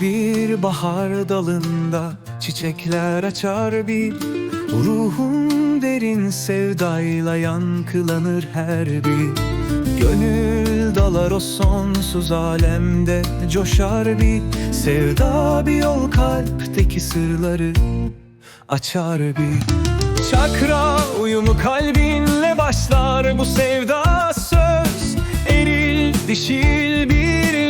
bir bahar dalında Çiçekler açar bir. Ruhum derin sevdayla yankılanır her bir. Gönül dalar o sonsuz alemde Coşar bir. Sevda bir yol kalpteki sırları Açar bir. Çakra uyumu kalbinle başlar bu sevda söz. Eril dişil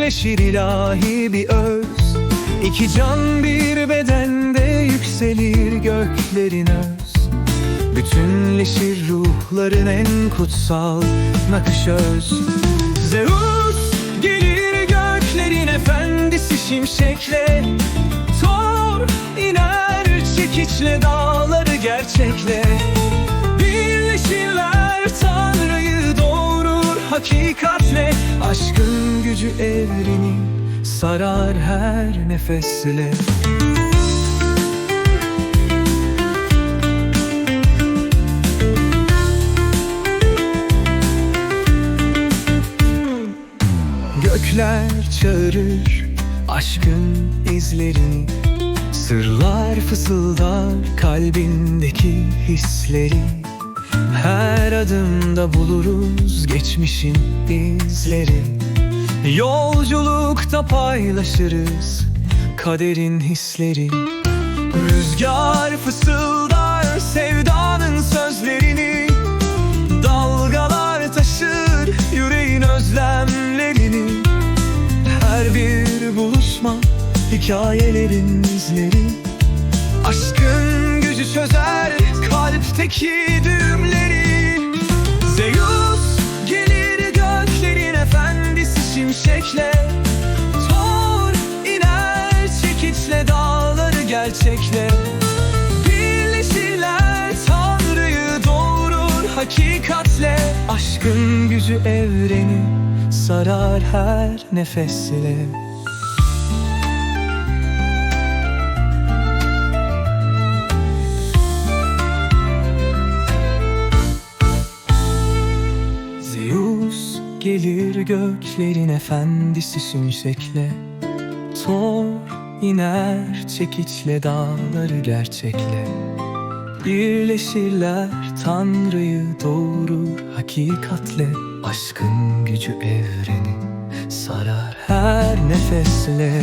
birleşir ilahi bir öz. İki can bir bedende yükselir göklerin öz. Bütünleşir ruhların en kutsal nakış öz. Zeus gelir göklerin efendisi şimşekle. Thor iner çekiçle dağları gerçekle. Birleşirler Tanrı'yı doğurur hakikatle Aşkın gücü evreni sarar her nefesle. Gökler çağırır aşkın izlerini. Sırlar fısıldar kalbindeki hisleri. Her adımda buluruz geçmişin izleri Yolculukta paylaşırız kaderin hisleri. Rüzgar fısıldar sevdanın sözlerini. Dalgalar taşır yüreğin özlemlerini. Her bir buluşma hikayelerin izleri. Aşkın gücü çözer kalpteki düğümleri gerçekle Birleşirler Tanrı'yı doğurur hakikatle Aşkın gücü evreni sarar her nefesle. Zeus gelir göklerin efendisi şimşekle. Thor iner çekiçle dağları gerçekle. Birleşirler Tanrı'yı doğurur hakikatle. Aşkın gücü evreni sarar her nefesle